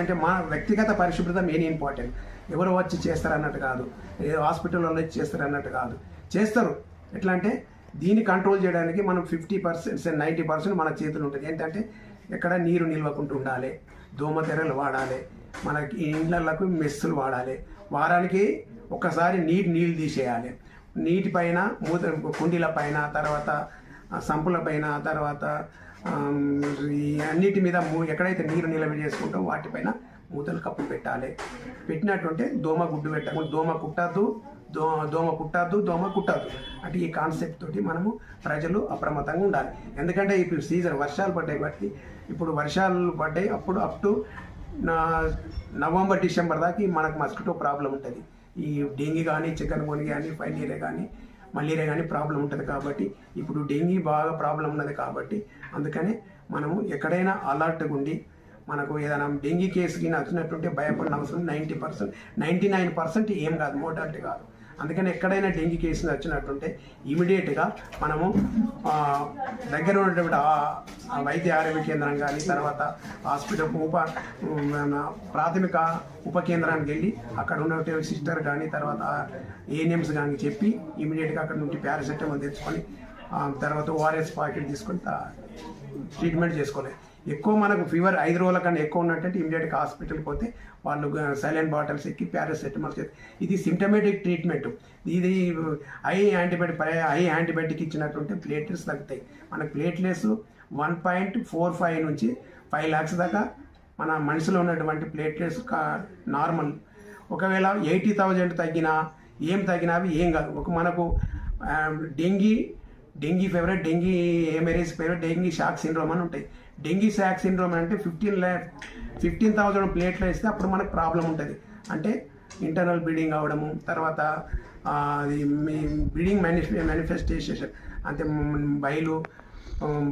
అంటే మన వ్యక్తిగత పరిశుభ్రత మెయిన్ ఇంపార్టెంట్. ఎవరు వచ్చి చేస్తారు అన్నట్టు కాదు. ఏ హాస్పిటల్లో వచ్చి చేస్తారు అన్నట్టు కాదు. చేస్తారు. ఎట్లా అంటే దీన్ని కంట్రోల్ చేయడానికి మనం ఫిఫ్టీ పర్సెంట్ నైంటీ పర్సెంట్ మన చేతులు ఉంటుంది. ఏంటంటే ఎక్కడ నీరు నిల్వకుండా ఉండాలి. దోమతెరలు వాడాలి. మనకి ఇండ్లకు మెస్సులు వాడాలి. వారానికి ఒకసారి నీటి నీళ్ళు తీసేయాలి. నీటి పైన మూత కుండీల పైన తర్వాత సంపులపైన సంపుల పైన తర్వాత ఈ అన్నిటి మీద మూ- ఎక్కడైతే నీరు నిల్వ చేసుకుంటాం వాటిపైన మూతలు కప్పు పెట్టాలి. పెట్టినట్టుంటే దోమ గుడ్డు పెట్టకుండా దోమ కుట్టద్దు దో దోమ కుట్టద్దు దోమ కుట్టద్దు. అంటే ఈ కాన్సెప్ట్ తోటి మనము ప్రజలు అప్రమత్తంగా ఉండాలి. ఎందుకంటే ఇప్పుడు సీజన్ వర్షాలు పడ్డాయి బట్టి ఇప్పుడు వర్షాలు పడ్డాయి అప్పుడు అప్ టు నవంబర్ డిసెంబర్ దాకా మనకు మస్కిటో ప్రాబ్లం ఉంటుంది. ఈ డెంగీ కానీ చికెన్ గోని కానీ ఫైలీరియా కానీ మలేరియా కానీ ప్రాబ్లం ఉంటుంది కాబట్టి ఇప్పుడు డెంగీ బాగా ప్రాబ్లం ఉన్నది కాబట్టి అందుకని మనము ఎక్కడైనా అలర్ట్గా ఉండి మనకు ఏదైనా డెంగీ కేసు కింద వచ్చినట్టుంటే భయపడిన అవసరం ninety percent ninety nine percent ఏం కాదు మోటాలిటీ కాదు. అందుకని ఎక్కడైనా డెంగీ కేసు వచ్చినట్టుంటే ఇమీడియట్గా మనము దగ్గర ఉన్నటువంటి వైద్య ఆరోగ్య కేంద్రం కానీ తర్వాత హాస్పిటల్ ఉప ప్రాథమిక ఉప కేంద్రానికి వెళ్ళి అక్కడ ఉన్నటువంటి సిస్టర్ కానీ తర్వాత ఏఎన్ఎంస్ కానీ చెప్పి ఇమీడియట్గా అక్కడ నుండి పారాసెటమాల్ తెచ్చుకొని తర్వాత ఓఆర్ఎస్ ప్యాకెట్ తీసుకొని ట్రీట్మెంట్ చేసుకోలేదు ఎక్కువ మనకు ఫీవర్ ఐదు రోజుల కన్నా ఎక్కువ ఉన్నట్టయితే ఇమీడియట్గా హాస్పిటల్కి పోతే వాళ్ళు సైలెంట్ బాటిల్స్ ఎక్కి పారాసెటమాల్ ఇది సిమ్టమేటిక్ ట్రీట్మెంట్ ఇది ఐ యాంటీబయాటిక్ ఐ యాంటీబయాటిక్ ఇచ్చినట్టుంటే ప్లేట్లెట్స్ తగ్గుతాయి. మన platelets one point four five నుంచి ఫైవ్ ల్యాక్స్ దాకా మన మనిషిలో ఉన్నటువంటి ప్లేట్లెట్స్ నార్మల్ ఒకవేళ ఎయిటీ థౌజండ్ తగ్గినా ఏం తగ్గినా అవి ఏం కాదు. ఒక మనకు dengue dengue fever dengue ఏమెరీస్ fever dengue shock syndrome అని ఉంటాయి. డెంగీ శాక్ సిండ్రోమ్ అంటే ఫిఫ్టీన్ ల్యా ఫిఫ్టీన్ థౌజండ్ ప్లేట్లు వేస్తే అప్పుడు మనకు ప్రాబ్లం ఉంటుంది. అంటే ఇంటర్నల్ బ్లీడింగ్ అవ్వడము తర్వాత అది మీ బ్లీడింగ్ మేనిఫె మేనిఫెస్టేషన్ అంటే బయలు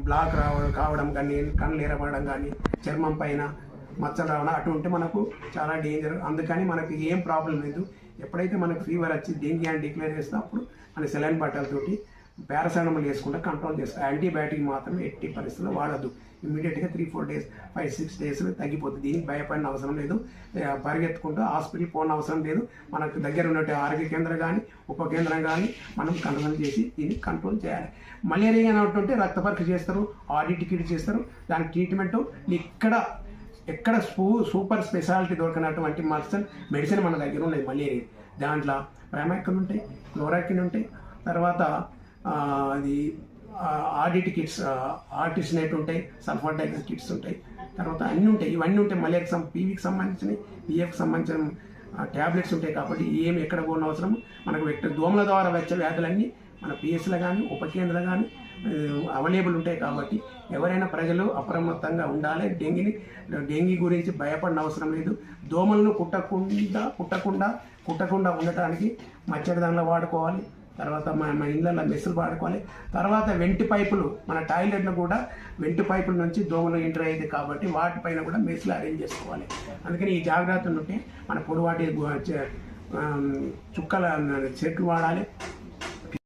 బ్లాక్ రావడం కావడం కానీ కళ్ళు ఎరబడడం కానీ చర్మం పైన మచ్చలు రావడం ఉంటే మనకు చాలా డేంజర్ అందుకని మనకు ఏం ప్రాబ్లం లేదు. ఎప్పుడైతే మనకు ఫీవర్ వచ్చి డెంగీ అని డిక్లేర్ చేస్తే అప్పుడు మన సెలైన్ బట్టలతోటి పారాసెటమాల్ వేసుకుంటే కంట్రోల్ చేస్తారు యాంటీబయాటిక్ మాత్రమే ఎట్టి పరిస్థితుల్లో వాడద్దు. ఇమీడియట్గా three four days five six days తగ్గిపోతుంది దీనికి భయపడిన అవసరం లేదు. పరిగెత్తుకుంటూ హాస్పిటల్ పోన అవసరం లేదు. మనకు దగ్గర ఉన్నట్టు ఆరోగ్య కేంద్రం కానీ ఉప కేంద్రం కానీ మనం కంట్రోల్ చేసి దీన్ని కంట్రోల్ చేయాలి. మలేరియా అనేటువంటి రక్త పరీక్ష చేస్తారు ఆడిట్ కిట్ చేస్తారు. దానికి ట్రీట్మెంట్ ఇక్కడ ఎక్కడ సూ సూపర్ స్పెషాలిటీ దొరకనటువంటి మెడిసిన్ మెడిసిన్ మన దగ్గర ఉన్నది మలేరియా. దాంట్లో ప్రైమాక్సిన్ ఉంటాయి క్లోరాకిన్ ఉంటాయి. తర్వాత అది ఆడిట్ కిట్స్ ఆర్టిస్ట్ నెట్ ఉంటాయి సల్ఫర్ డైక్స్ కిట్స్ ఉంటాయి తర్వాత అన్నీ ఉంటాయి. ఇవన్నీ ఉంటాయి మలేరియాకి సం పీవీకి సంబంధించినవి పిఎఫ్కి సంబంధించిన ట్యాబ్లెట్స్ ఉంటాయి కాబట్టి ఏమి ఎక్కడ పోయిన అవసరం. మనకు వ్యక్తి దోమల ద్వారా వచ్చే వ్యాధులన్నీ మన పిఎస్లో కానీ ఉపకేంద్రం కానీ అవైలబుల్ ఉంటాయి కాబట్టి ఎవరైనా ప్రజలు అప్రమత్తంగా ఉండాలి. డెంగీని డెంగీ గురించి భయపడిన అవసరం లేదు. దోమలను కుట్టకుండా కుట్టకుండా కుట్టకుండా ఉండటానికి మచ్చడి దానిలో వాడుకోవాలి. తర్వాత మన మన ఇళ్ళల్లో మెస్సులు వాడుకోవాలి తర్వాత వెంటి పైపులు మన టాయిలెట్లు కూడా వెంటి పైపుల నుంచి దోమలు ఎంటర్ అయ్యేది కాబట్టి వాటిపైన కూడా మెస్సులు అరేంజ్ చేసుకోవాలి. అందుకని ఈ జాగ్రత్తలు ఉంటే మన పొడవాటి చుక్కల చెట్లు వాడాలి.